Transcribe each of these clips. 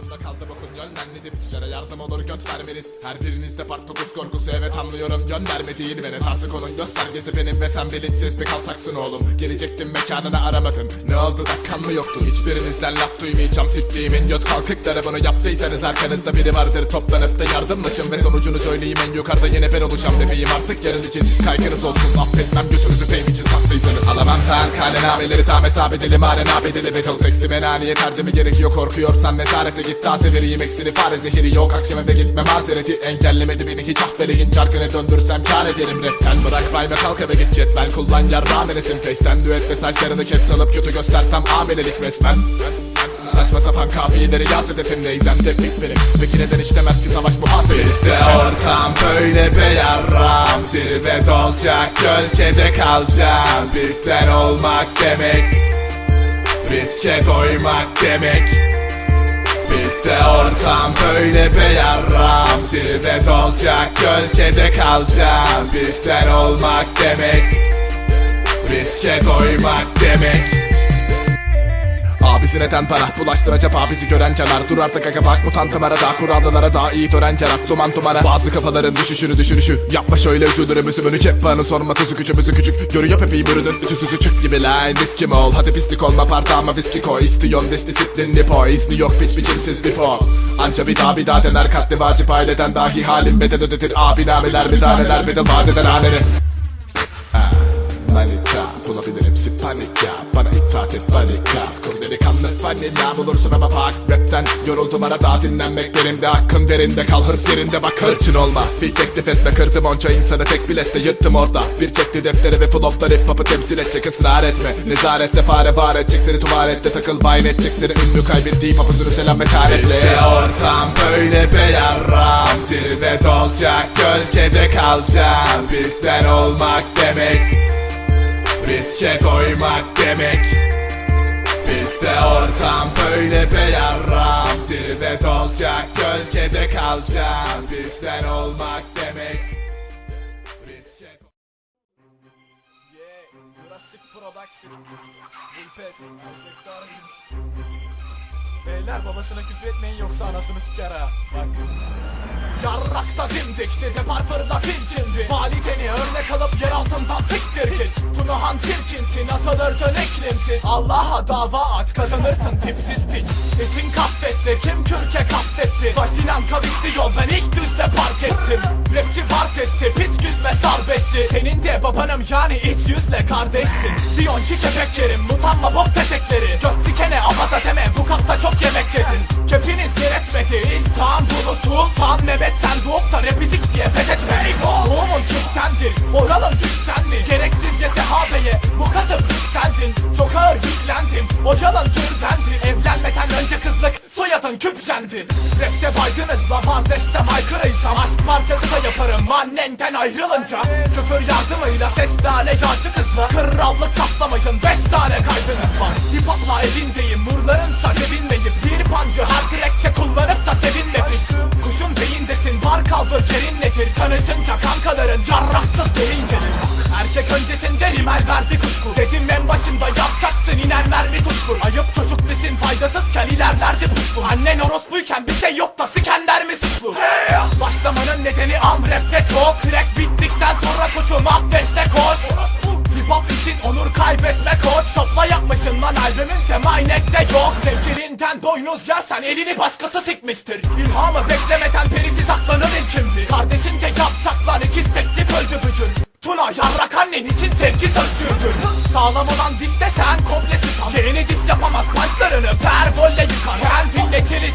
Aklımda kaldı bokun yönlenmedi piçlere. Yardım olur göt vermeniz. Her birinizde part 9 korkusu. Evet anlıyorum. Yön vermediğini verin artık onun göstergesi benim ve sen bilinçsiz bir kaltaksın oğlum. Gelecektim mekanını aramadın ne oldu da kan mı yoktu Hiçbirinizden laf duymayacağım. Siktiğimin göt kalkıkları bunu yaptıysanız arkanızda biri vardır. Toplanıp da yardımlaşın ve sonucunu söyleyeyim. En yukarıda yine ben olacağım bebeğim. Artık yarın için Kaygınız olsun. Affetmem götünüzü fame için saklıysanız Alamam tan kale nameleri tam hesap edelim. Halen abedeli battle texti menani yeterdi mi gerekiyor korkuyorsan nezarete git taze vereyim eksini fare zehiri yok. Akşam eve gitme mazereti engellemedi beni. Hiç ahbeleyin çarkını döndürsem kar ederim. Rapten bırak rhyme kalk eve git cetvel kullan yarrağım enesin face'ten düet mesajlarını caps alıp kötü göster tam amelelik resmen. Saçma sapan kafiyeleri yaz hedefimde izem tepkik benim. Peki neden işlemez ki savaş muhasebe İşte ortam böyle be yarram Zirve olacak gölgede kalacağım Bizden olmak demek Riske doymak demek Bizde ortam böyle be yarram Zirve olacak gölgede kalacağım Bizden olmak demek Riske doymak demek Abisi neden bana bulaştıracak abisi gören kenar. Dur artık aga bak mutantam arada kurallara daha iyi tören kenar. Duman dumana bazı kafaların düşüşünü düşürüşü Yapma şöyle üzülürüm üzümünü keppanı sorma tuzu küçümüzü küçük. Görüyor pepeği bürüdün ütüsüzü çık gibi line Diskim ol? Hadi pislik olma partağıma viski koy. İstiyon dis disiplinli po izni yok piç biçimsiz bir Anca bir daha bir daha dener katli vacip aileden dahi halim bedel ödetir. Abi nameler müdahaleler bedel vadeden haneni panik ya Bana itaat et panik ya Kur delikanlı vanilla bulursun ama bak Rapten yoruldum arada dinlenmek benim de hakkım derinde kal hırs yerinde bak hırçın olma. Bir teklif etme kırdım onca insanı tek bilette yırttım orada. Bir çekti defteri ve floplar hip hop'ı temsil edecek ısrar etme. Nezarette fare var edecek seni tuvalette takıl bayin edecek. Seni ünlü kaybettiği papazını selam metanetle İşte ortam böyle be yarram Zirve dolacak gölgede kalacağım Bizden olmak demek Riske doymak demek. Bizde ortam böyle be yarram Zirve dolacak gölgede kalacağım Bizden olmak demek. Beyler babasına küfür etmeyin yoksa anasını siker ha. Bak. Yarrakta dimdik dedi parfırda filkindi Valideni örnek alıp yer altından siktir git Tunahan çirkinsin asılırdın iklimsiz Allah'a dava aç kazanırsın tipsiz piç. İçin kasvetli kim kürke kastetti? Vajinam kavisli yol ben ilk düzde park ettim. Rapçi var testi pis küsme sar beşli Senin de babanım yani iç yüzle kardeşsin. Diyon ki kepek yerim mutanma bok tetekleri. Göt sikene abaza deme bu katta çok yemek yedin. Kepiniz yer etmedi İstanbul'u sultan Mehmet sen doğup da repizik diye fethetme. Doğumun Oralın Türk sen mi? Gereksizce sahabeye bu katı sendin. Çok ağır yüklendim. O yalan türdendir Evlenmeden önce kızlık soyadın küpsendi Rapte baygınız la var destem aykırıysam Aşk parçası da yaparım. Annenden ayrılınca Küfür yardımıyla ses lale yağcı kızla Krallık taslamayın beş tane kaydınız var. Hip hopla evindeyim murlarınsa sevinmeyip Bir pancı her direkte kullanıp da sevinme piç Kuşun beyindesin var kaldı yerin nedir? Tanışınca kankaların. Yarraksız derin gelir Erkek öncesinde rimel verdi kuşku. Dedim en başında yapacaksın iner mermi tuşkur Ayıp çocuk desin faydasızken ilerlerdi puşlu Annen orospuyken bir şey yok da sikenler mi suçlu? Başlamanın nedeni am rapte çok. Track bittikten sonra koçum abdeste koş. Hip hop için onur kaybetme koç. Şopla yapmışsın lan albümün semaynette yok. Sevgilinden boynuz yersen elini başkası sikmiştir. İlhamı beklemeden perisi saklanır ilkimdi Kardeşin de yapacaklar ikiz teklif öldü bücür. Tuna yarrak annen için sevgi söz Sağlam olan diste sen komplesi çal Yeğeni dis yapamaz pançlarını pervolle yıkar. Kendinle çeliş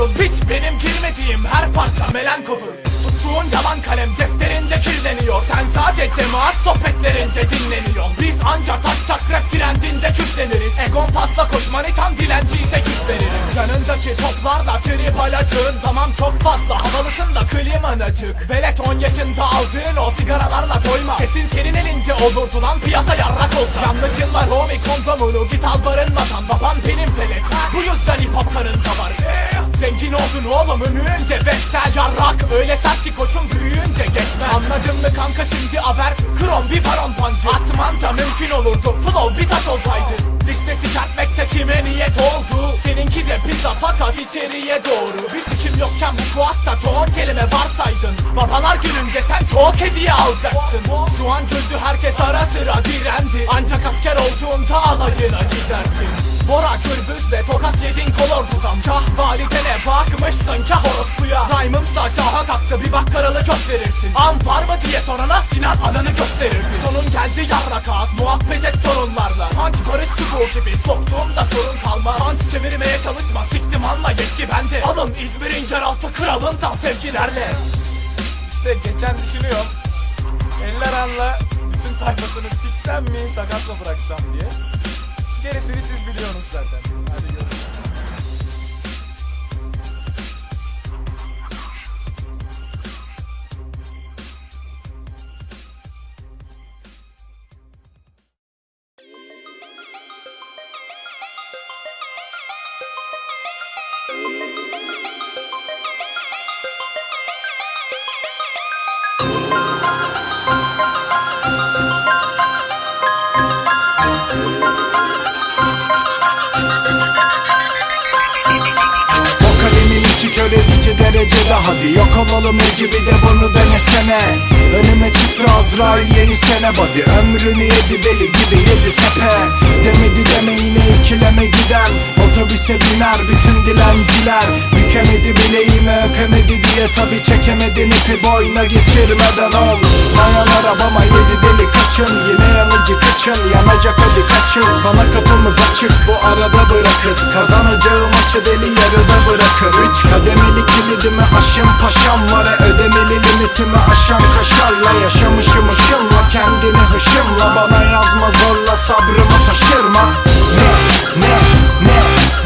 koyul Biç benim girmediğim her parça melankodur Tuttuğun yalan kalem defterinde kirleniyor. Sen sadece maat sohbetlerinde dinleniyorsun. Biz anca taşak rap trendinde küfleniriz. Egon pasla koş manitan dilenciyse güç veririm Yanındaki toplarla trip alacığın Tamam çok fazla havalısın da kliman açık. Velet 10 yaşında aldığın o sigaralarla doyma. Kesin senin elinde olurdu lan piyasa yarrak olsa. Yanlışınla Romy kondomunu git al barınmadan. Baban benim pelet. Bu yüzden hip hop kanında var Zengin oldun oğlum önünde vestel Yarrak. Öyle sert ki koçum büyüyünce geçmez. Anladın mı kanka şimdi haber? Krom bir baron pancı. Atman da mümkün olurdu Flow bir taş olsaydı. Listesi çarpmekte kime niyet oldu? Seninki de pizza fakat içeriye doğru. Biz kim yokken bu kuatta ton kelime varsaydın. Babalar gününde sen çok hediye alacaksın. Şu an güldü herkes ara sıra direndi. Ancak asker olduğunda alayına gidersin Bora gürbüzle tokat yedin kolordudan Kah validene bakmışsın kah orospuya. Rhyme'ımsa şaha kalktı bir bak karalı gösterirsin An var mı diye sorana Sinan ananı gösterirdi Sonun geldi yarrak ağız muhabbet et torunlarla. Punch barış çubuğu gibi soktuğumda sorun kalmaz. Punch çevirmeye çalışma siktim anla yetki bende. Alın İzmir'in yeraltı kralından sevgilerle. İşte geçen düşünüyorum. Eller anla bütün tayfasını siksem mi sakatla bıraksam diye Gerisini siz biliyorsunuz zaten. Hadi görüşürüz. Körelici derecede hadi Yok olalım ekibi de bunu denesene. Önüme çıktı Azrail yeni sene body Ömrünü yedi deli gibi yedi tepe. Demedi deme yine ikileme giden. Otobüse biner bütün dilenciler. Bükemedi bileğimi öpemedi diye tabi çekemedin ipi boyuna geçirmeden ol. Dayan arabama yedi deli kaçın. Yine yanıcı kaçın. Yanacak hadi kaçın. Sana kapımız açık bu arada bırakın Kazanacağım maçı deli yarıda bırakır. Üç kademeli kilidimi aşın paşam var. Ödemeli limitimi aşan kaşarla Yaşamışım ışınla kendini hışımla Bana yazma zorla sabrımı taşırma. Ne ne ne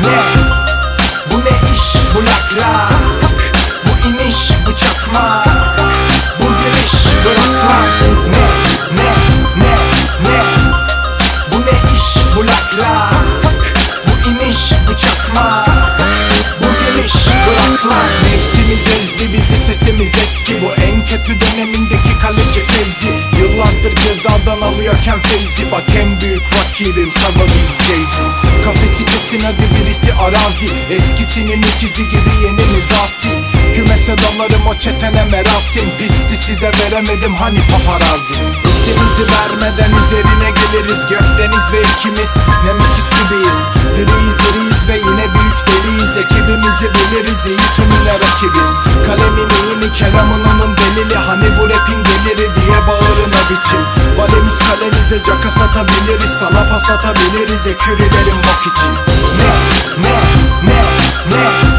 ne? Bu ne iş bu lakra Bu iniş bu çakma Bu giriş bırak lan Ne ne ne ne? Bu ne iş bu lakra Bu iniş bu çakma Bu giriş bırak lan Nefsimiz ezdi bizi sesimiz eski. Bu en kötü dönemindeki Yıllardır cezadan alıyorken Feyzi Bak en büyük rakibim Savali Jay-Z Kafesi kesin hadi birisi arazi Eskisinin ikizi gibi yenimiz asi Kümese dalarım o çetene merasim. Pisti size veremedim hani paparazzi. İsimizi vermeden üzerine geliriz Gökdeniz ve ikimiz Nemesis gibiyiz. Diriyiz iriyiz ve yine büyük deliyiz. Ekibimizi biliriz iyi tümüne rakibiz. Kalemin iyi mi kelamın onun delili Hani kalemize caka satabiliriz Sana pas atabiliriz. Ekürülerin bok için. Ne ne ne ne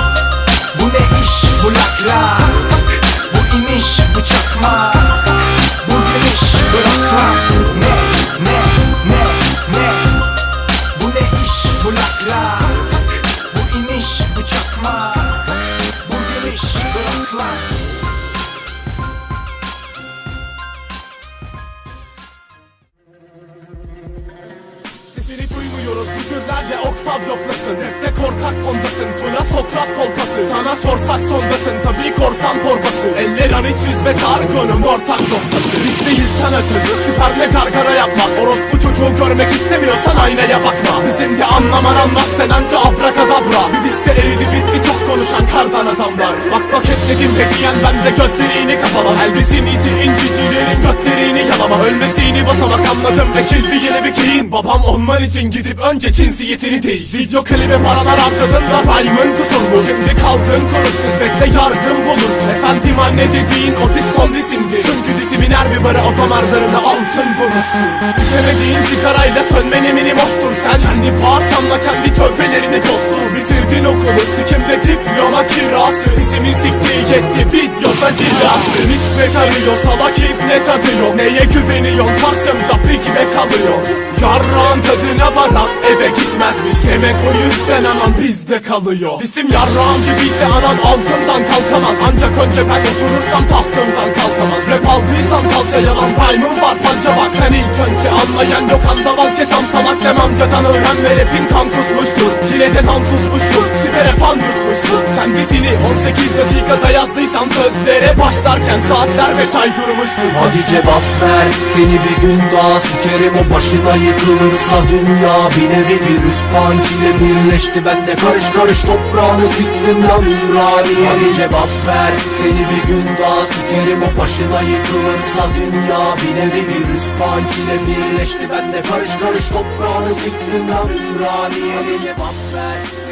Sesini duymuyoruz büzürlerle oktav yoklasın. Rapte korkak tondasın Tuna Sokrat kolpası Sana sorsak sondasın tabii korsan torbası. Eller an iç yüz ve sargonun ortak noktası. Biz değil sanatın süperle gargara yapmak. Orospu çocuğu görmek istemiyorsan aynaya bakma. Bizim de anlaman anmaz sen anca abrakadabra. Bir liste kardan adamlar Bak bak etledim hediyen ben de gözlerini kapama. Elbisin iyisi incicilerin götlerini yalama. Ölmesini basamak anladım. Ekildi yine bir kiyin Babam olman için gidip önce cinsiyetini değiş Video klibe paralar harcadın da rhyme'ın kusurlu Şimdi kaldın kuruşsuz bekle yardım bulursun. Efendim anne dediğin o diz son disimdi Çünkü disimin her bir bara o damarlarına altın vurmuştu İçemediğin sigarayla sönmen eminim hoştur. Sen Kendi parçanla kendi tövbelerini dostur Bitirdin okulu sikimde diploma kirası. Disimin siktiği yetti videoda da cilası Nispet arıyor salak ibne tadıyor Neye güveniyorsun? Karşımda pigme kalıyor. Yarrağın tadına varan eve gitmezmiş. Demek o yüzden anam bizde kalıyor. Disim yarrağım gibiyse anam altından kalkamaz. Ancak önce ben oturursam tahtımdan kalkamaz. Rap aldıysam kalça yalan Rhyme'ım var panca var. Sen ilk önce anlayan yok andaval kesam salak. Sem amcadan öğrenme rapin kan kusmuştur. Yine de tam susmuştur Sibere fan yutmuşsun. Sen dizini 18 dakikada yazdıysan Sözlere başlarken saatler 5 ay durmuştur Hadi cevap ver Seni bir gün daha sikerim. O başına yıkılırsa dünya Bir nevi virüs punch ile birleşti. Ben de karış karış toprağını siktim lan Ümraniye. Hadi cevap ver Seni bir gün daha sikerim. O başına yıkılırsa dünya Bir nevi virüs punch ile birleşti. Ben de karış karış toprağını siktim lan Ümraniye. Hadi cevap ver